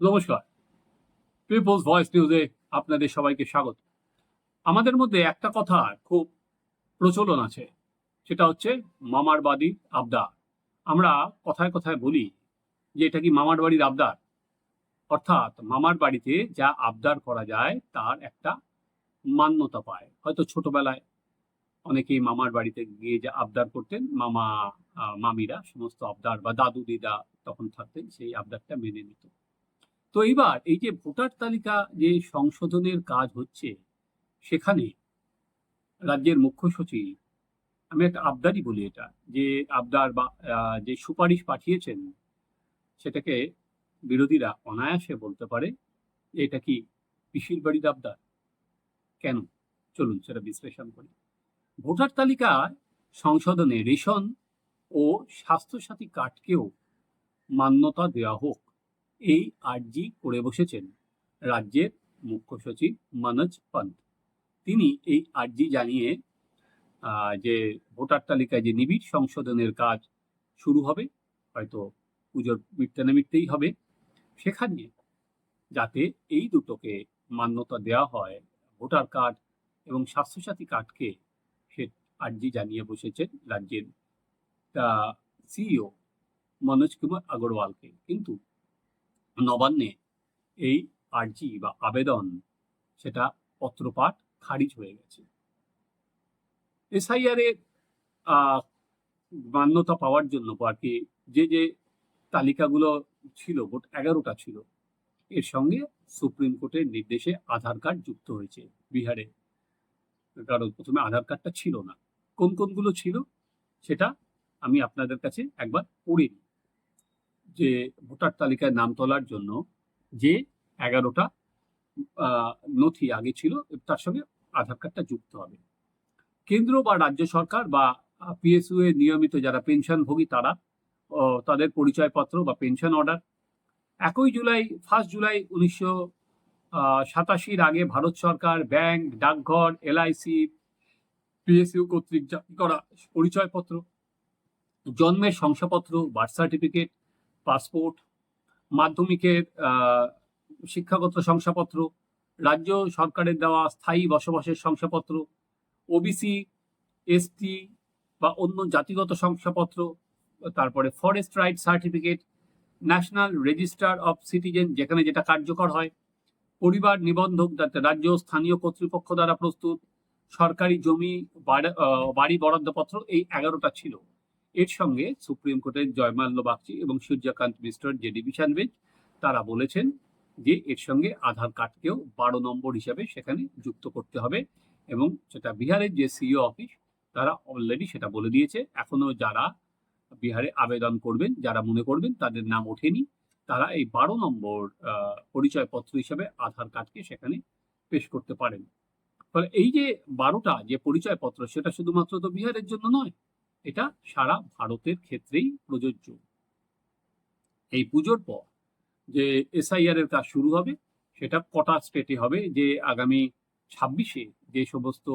নমস্কার। People's voice নিউজে আপনাদের সবাইকে স্বাগত। আমাদের মধ্যে একটা কথা খুব প্রচলন আছে, সেটা হচ্ছে মামার বাড়ির আবদার। আমরা কথায় কথায় বলি যে এটা কি মামার বাড়ির আবদার? অর্থাৎ মামার বাড়িতে যা আবদার করা যায় তার একটা মান্যতা পায়। হয়তো ছোটবেলায় অনেকেই মামার বাড়িতে গিয়ে যা আবদার করতেন, মামা মামিরা সমস্ত আবদার বা দাদু দিদা তখন থাকতেন, সেই আবদারটা মেনে নিত। তো এইবার এই যে ভোটার তালিকা যে সংশোধনের কাজ হচ্ছে, সেখানে রাজ্যের মুখ্য সচিব, আমি একটা আবদারই বলি এটা, যে আবদার বা যে সুপারিশ পাঠিয়েছেন, সেটাকে বিরোধীরা অনায়াসে বলতে পারে, এটা কি পিসির বাড়ির আবদার? কেন? চলুন সেটা বিশ্লেষণ করি। ভোটার তালিকা সংশোধনে রেশন ও স্বাস্থ্যসাথী কার্ডকেও মান্যতা দেওয়া হোক। এই আর্জি করে বসেছেন রাজ্যের মুখ্য সচিব মনোজ পন্ত তিনি এই আর্জি জানিয়ে যে ভোটার তালিকায় যে নিবিড় সংশোধনের কাজ শুরু হবে, হয়তো পুজোর মিটতে না মিটতেই হবে, সেখানে যাতে এই দুটোকে মান্যতা দেওয়া হয়, ভোটার কার্ড এবং স্বাস্থ্যসাথী কার্ডকে, সে আর্জি জানিয়ে বসেছেন রাজ্যের সিইও মনোজ কুমার আগরওয়ালকে। কিন্তু নবান্নে এই আর্জি বা আবেদন, সেটা পত্রপাঠ খারিজ হয়ে গেছে। এসআইআর এর মান্যতা পাওয়ার জন্য আর কি যে যে তালিকাগুলো ছিল, মোট এগারোটা ছিল, এর সঙ্গে সুপ্রিম কোর্টের নির্দেশে আধার কার্ড যুক্ত হয়েছে বিহারে। কারণ প্রথমে আধার কার্ডটা ছিল না। কোন, কোনগুলো ছিল, সেটা আমি আপনাদের কাছে একবার পড়ে নিই। যে ভোটার তালিকায় নাম তোলার জন্য যে এগারোটা নথি আগে ছিল, তার সঙ্গে আধার কার্ডটা যুক্ত হবে। কেন্দ্র বা রাজ্য সরকার বা পিএসইউ এর নিয়মিত যারা পেনশনভোগী তারা তাদের পরিচয়পত্র বা পেনশন অর্ডার। একই জুলাই, ফার্স্ট জুলাই উনিশশো সাতাশির আগে ভারত সরকার, ব্যাংক, ডাকঘর এলআইসি পিএসইউ কর্তৃক করা পরিচয়পত্র, জন্মের শংসাপত্র, বার্থ সার্টিফিকেট পাসপোর্ট, মাধ্যমিকের শিক্ষাগত শংসাপত্র, রাজ্য সরকারের দেওয়া স্থায়ী বসবাসের শংসাপত্র ওবিসি এসটি বা অন্য জাতিগত শংসাপত্র, তারপরে forest right certificate national register of citizen যেখানে যেটা কার্যকর হয়। পরিবার নিবন্ধক রাজ্য স্থানীয় কর্তৃপক্ষ দ্বারা প্রস্তুত। সরকারি জমি বাড়ি বরাদ্দপত্র, এই এগারোটা ছিল। এর সঙ্গে সুপ্রিম কোর্টের জয়মাল্য বাগচি এবং সূর্যকান্ত মিশ্রর যে ডিভিশন বেঞ্চ তারা বলেছেন যে এর সঙ্গে আধার কার্ডকেও বারো নম্বর হিসাবে সেখানে যুক্ত করতে হবে এবং সেটা বিহারের যে সিইও অফিস, তারা অলরেডি সেটা বলে দিয়েছে। এখনও যারা বিহারে আবেদন করবেন, যারা মনে করবেন তাদের নাম ওঠেনি, তারা এই বারো নম্বর পরিচয়পত্র হিসাবে আধার কার্ডকে সেখানে পেশ করতে পারেন। ফলে এই যে বারোটা যে পরিচয়পত্র, সেটা শুধুমাত্র তো বিহারের জন্য নয় এটা সারা ভারতের ক্ষেত্রেই প্রযোজ্য। এই পুজোর পর যে এসআইআর এর কাজ শুরু হবে, সেটা কটা স্টেটে হবে, যে আগামী ছাব্বিশে যে সমস্ত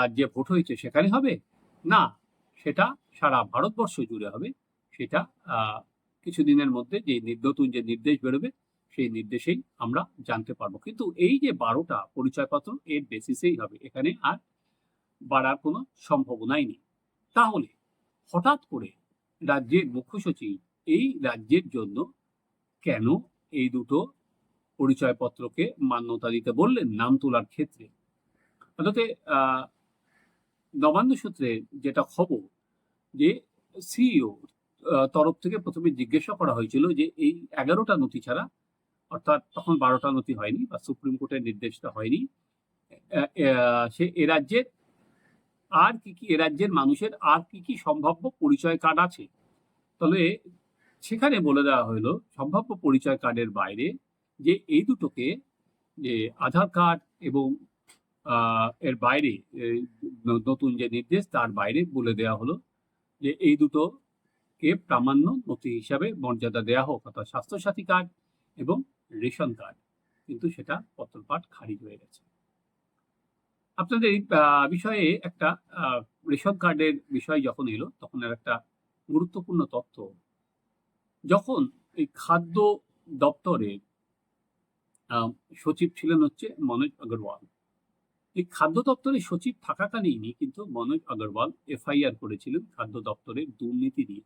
রাজ্যে ভোট হয়েছে সেখানে হবে? না, সেটা সারা ভারতবর্ষ জুড়ে হবে। সেটা কিছুদিনের মধ্যে যে নতুন যে নির্দেশ বেরোবে, সেই নির্দেশেই আমরা জানতে পারব। কিন্তু এই যে বারোটা পরিচয়পত্র, এর বেসিসেই হবে। এখানে আর বাড়ার কোনো সম্ভাবনাই নেই। তাহলে হঠাৎ করে রাজ্যের মুখ্য সচিব এই রাজ্যের জন্য কেন এই দুটো পরিচয়পত্রকে মান্যতা দিতে বললেন নাম তোলার ক্ষেত্রে? অর্থাৎ নবান্ন সূত্রে যেটা খবর যে সিইও তরফ থেকে প্রথমে জিজ্ঞাসা করা হয়েছিল যে এই এগারোটা নথি ছাড়া, অর্থাৎ তখন বারোটা নথি হয়নি বা সুপ্রিম কোর্টের নির্দেশটা হয়নি সে এ রাজ্যের আর কি কি রাজ্যের মানুষের আর কি কি সম্ভাব্য পরিচয় কার্ড আছে? তবে সেখানে বলে দেওয়া হলো সম্ভাব্য পরিচয় কার্ডের বাইরে যে এই দুটোকে যে আধার কার্ড এবং এর বাইরে নতুন যে নির্দেশ তার বাইরে বলে দেওয়া হলো যে এই দুটোকে প্রামাণ্য নথি হিসাবে মর্যাদা দেওয়া হোক, অর্থাৎ স্বাস্থ্যসাথী কার্ড এবং রেশন কার্ড। কিন্তু সেটা পত্রপাঠ খারিজ হয়ে গেছে। আপনাদের এই বিষয়ে একটা রেশন কার্ডের বিষয় যখন এলো, তখন এর একটা গুরুত্বপূর্ণ তথ্য। যখন এই খাদ্য দপ্তরের সচিব ছিলেন হচ্ছে মনোজ আগরওয়াল। এই খাদ্য দপ্তরের সচিব থাকাকালীনই কিন্তু মনোজ আগরওয়াল এফআইআর করেছিলেন খাদ্য দপ্তরের দুর্নীতি নিয়ে।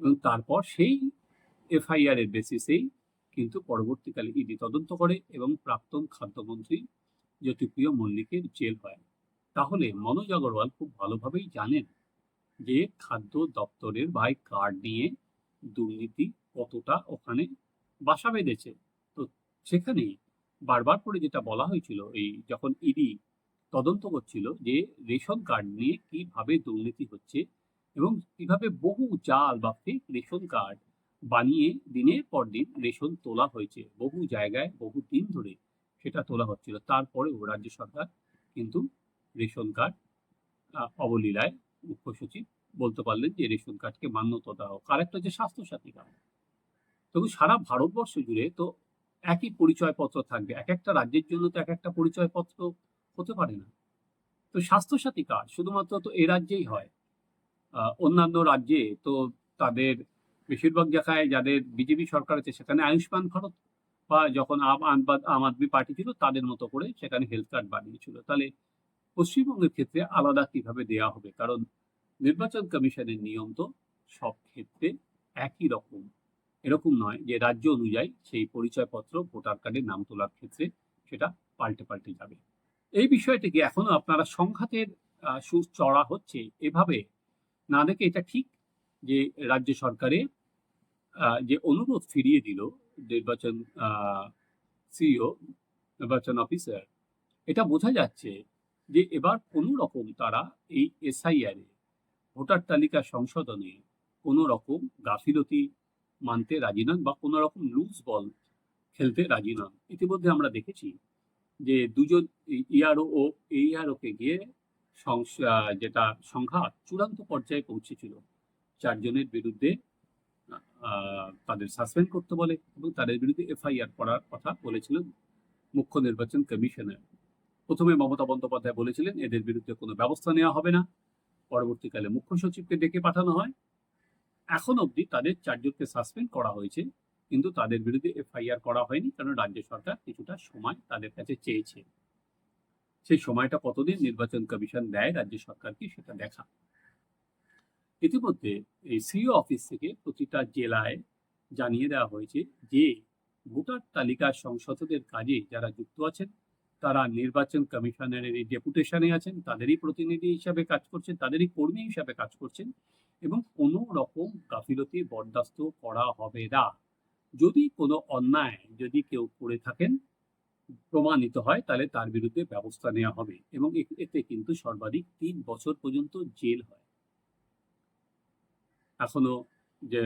এবং তারপর সেই এফআইআর এর বেসিসেই কিন্তু পরবর্তীকালে ইডি তদন্ত করে এবং প্রাক্তন খাদ্যমন্ত্রী জ্যোতিপ্রিয় মল্লিকের জেল হয়। তাহলে মনোজ আগরওয়াল খুব ভালোভাবেই জানেন যে খাদ্য দপ্তরের ভাই কার্ড নিয়ে দুর্নীতি কতটা ওখানে বাসা বেঁধেছে। তো সেখানে বারবার করে যেটা বলা হয়েছিল, এই যখন ইডি তদন্ত করছিল যে রেশন কার্ড নিয়ে কীভাবে দুর্নীতি হচ্ছে এবং কীভাবে বহু জাল বা ফেক রেশন কার্ড বানিয়ে দিনের পর দিন রেশন তোলা হয়েছে। বহু জায়গায় বহু দিন ধরে সেটা তোলা হচ্ছিল। তারপরেও রাজ্য সরকার কিন্তু রেশন কার্ড অবলীলায় মুখ্য সচিব বলতে পারলেন যে রেশন কার্ডকে মান্যতা হোক আরেকটা হচ্ছে স্বাস্থ্যসাথী কার্ড। তবু সারা ভারতবর্ষ জুড়ে তো একই পরিচয়পত্র থাকবে। এক একটা রাজ্যের জন্য তো এক একটা পরিচয়পত্র হতে পারে না। তো স্বাস্থ্যসাথী কার্ড শুধুমাত্র তো এ রাজ্যেই হয়। অন্যান্য রাজ্যে তো তাদের বেশিরভাগ জায়গায় যাদের বিজেপি সরকার আছে সেখানে আয়ুষ্মান ভারত বা যখন আম আদমি পার্টি ছিল তাদের মতো করে সেখানে হেলথ কার্ড বানিয়েছিল। তাহলে পশ্চিমবঙ্গের ক্ষেত্রে আলাদা কীভাবে দেয়া হবে? কারণ নির্বাচন কমিশনের নিয়ম তো সব ক্ষেত্রে একই রকম। এরকম নয় যে রাজ্য অনুযায়ী সেই পরিচয়পত্র ভোটার কার্ডের নাম তোলার ক্ষেত্রে সেটা পাল্টে পাল্টে যাবে। এই বিষয়টিকে এখনও আপনারা সংঘাতের সুর চড়া হচ্ছে এভাবে। না দেখে এটা ঠিক যে রাজ্য সরকারে যে অনুরোধ ফিরিয়ে দিল নির্বাচন সিইও নির্বাচন অফিসার এটা বোঝা যাচ্ছে যে এবার কোনো রকম তারা এই এসআইআর ভোটার তালিকা সংশোধনে কোনো রকম গাফিলতি মানতে রাজি নন বা কোনো রকম লুজ বল খেলতে রাজি নন। ইতিমধ্যে আমরা দেখেছি যে দুজন ইআরও ও এইআরও কে গিয়ে যেটা সংঘাত চূড়ান্ত পর্যায়ে পৌঁছেছিল, চারজনের বিরুদ্ধে তাদের সাসপেন্ড করতে বলে এবং তাদের বিরুদ্ধে এফআইআর করার কথা বলেছিলেন মুখ্য নির্বাচন কমিশনার। প্রথমে মমতা বন্দ্যোপাধ্যায় বলেছিলেন, এদের বিরুদ্ধে কোনো ব্যবস্থা নেওয়া হবে না। পরবর্তীকালে মুখ্য সচিবকে ডেকে পাঠানো হয়। এখন অবধি তাদের চারজনকে সাসপেন্ড করা হয়েছে, কিন্তু তাদের বিরুদ্ধে এফআইআর করা হয়নি, কারণ রাজ্য সরকার কিছুটা সময় তাদের কাছে চেয়েছে। সেই সময়টা কতদিন নির্বাচন কমিশন দেয়, রাজ্য সরকারকে সেটা দেখা। ইতিমধ্যে এই সিও অফিস থেকে প্রতিটা জেলায় জানিয়ে দেওয়া হয়েছে যে, ভোটার তালিকা সংশোধনের কাজে যারা যুক্ত আছেন, তারা নির্বাচন কমিশনের এই ডেপুটেশনে আছেন, তাদেরই প্রতিনিধি হিসাবে কাজ করছেন, তাদেরই কর্মী হিসাবে কাজ করছেন এবং কোনো রকম গাফিলতি বরদাস্ত করা হবে না। যদি কোনো অন্যায় যদি কেউ করে থাকেন, প্রমাণিত হয়, তাহলে তার বিরুদ্ধে ব্যবস্থা নেওয়া হবে এবং এতে কিন্তু সর্বাধিক তিন বছর পর্যন্ত জেল হয়। এখনও যে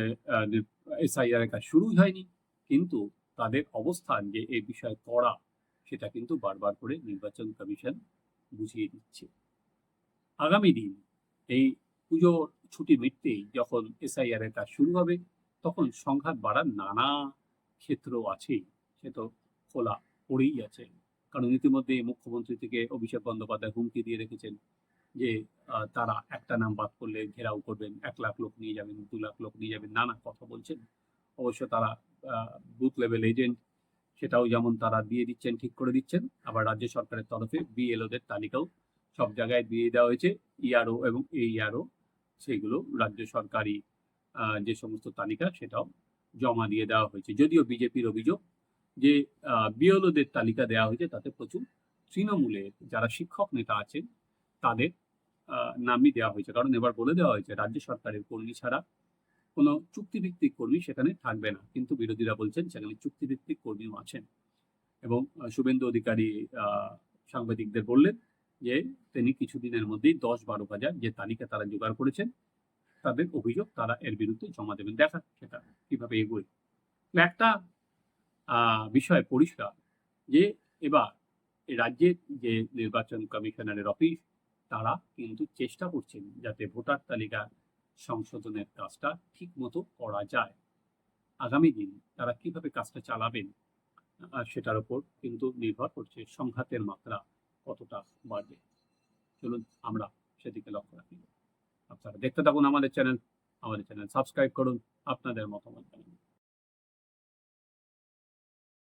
এসআইআর কাজ শুরুই হয়নি, কিন্তু তাদের অবস্থান যে এই বিষয়ে করা সেটা কিন্তু বারবার করে নির্বাচন কমিশন বুঝিয়ে দিচ্ছে। আগামী দিন এই পুজোর ছুটি মিটতেই যখন এসআইআর এর কাজ শুরু হবে, তখন সংঘাত বাড়ার নানা ক্ষেত্র আছে সে তো খোলা পড়েই আছে। কারণ ইতিমধ্যে মুখ্যমন্ত্রী থেকে অভিষেক বন্দ্যোপাধ্যায় হুমকি দিয়ে রেখেছেন। যে তারা একটা নাম বাদ করলে ঘেরাও করবেন, এক লাখ লোক নিয়ে যাবেন, দু লাখ লোক নিয়ে যাবেন, নানা কথা বলছেন। অবশ্য তারা বুথ লেভেল এজেন্ট সেটাও যেমন তারা দিয়ে দিচ্ছেন, ঠিক করে দিচ্ছেন, আবার রাজ্য সরকারের তরফে বিএলওদের তালিকাও সব জায়গায় দিয়ে দেওয়া হয়েছে ইআরও এবং এইআরও সেগুলো রাজ্য সরকারি যে সমস্ত তালিকা সেটাও জমা দিয়ে দেওয়া হয়েছে। যদিও বিজেপির অভিযোগ যে বিএলওদের তালিকা দেওয়া হয়েছে, তাতে প্রচুর তৃণমূলের যারা শিক্ষক নেতা আছেন তাদের নামই দেওয়া হয়েছে। কারণ এবার বলে দেওয়া হয়েছে, রাজ্য সরকারের কর্মী ছাড়া কোনো চুক্তিভিত্তিক কর্মী সেখানে থাকবে না। কিন্তু বিরোধীরা বলছেন সেখানে চুক্তিভিত্তিক কর্মীও আছেন। এবং শুভেন্দু অধিকারী সাংবাদিকদের বললেন যে তিনি কিছুদিনের মধ্যেই দশ বারো হাজার যে তালিকা তারা জোগাড় করেছেন, তাদের অভিযোগ তারা এর বিরুদ্ধে জমা দেবেন। দেখা সেটা কীভাবে এগোয়। একটা বিষয় পরিষ্কার যে এবার রাজ্যের যে নির্বাচন কমিশনারের অফিস তারা কিন্তু চেষ্টা করছেন যাতে ভোটার তালিকা সংশোধনের কাজটা ঠিক মতো করা যায়। আগামী দিন তারা কীভাবে কাজটা চালাবেন সেটার উপর কিন্তু নির্ভর করছে সংঘাতের মাত্রা কতটা বাড়বে। চলুন আমরা সেদিকে লক্ষ্য রাখি। আপনারা দেখতে থাকুন আমাদের চ্যানেল আমাদের চ্যানেল সাবস্ক্রাইব করুন, আপনাদের মতামত জানান।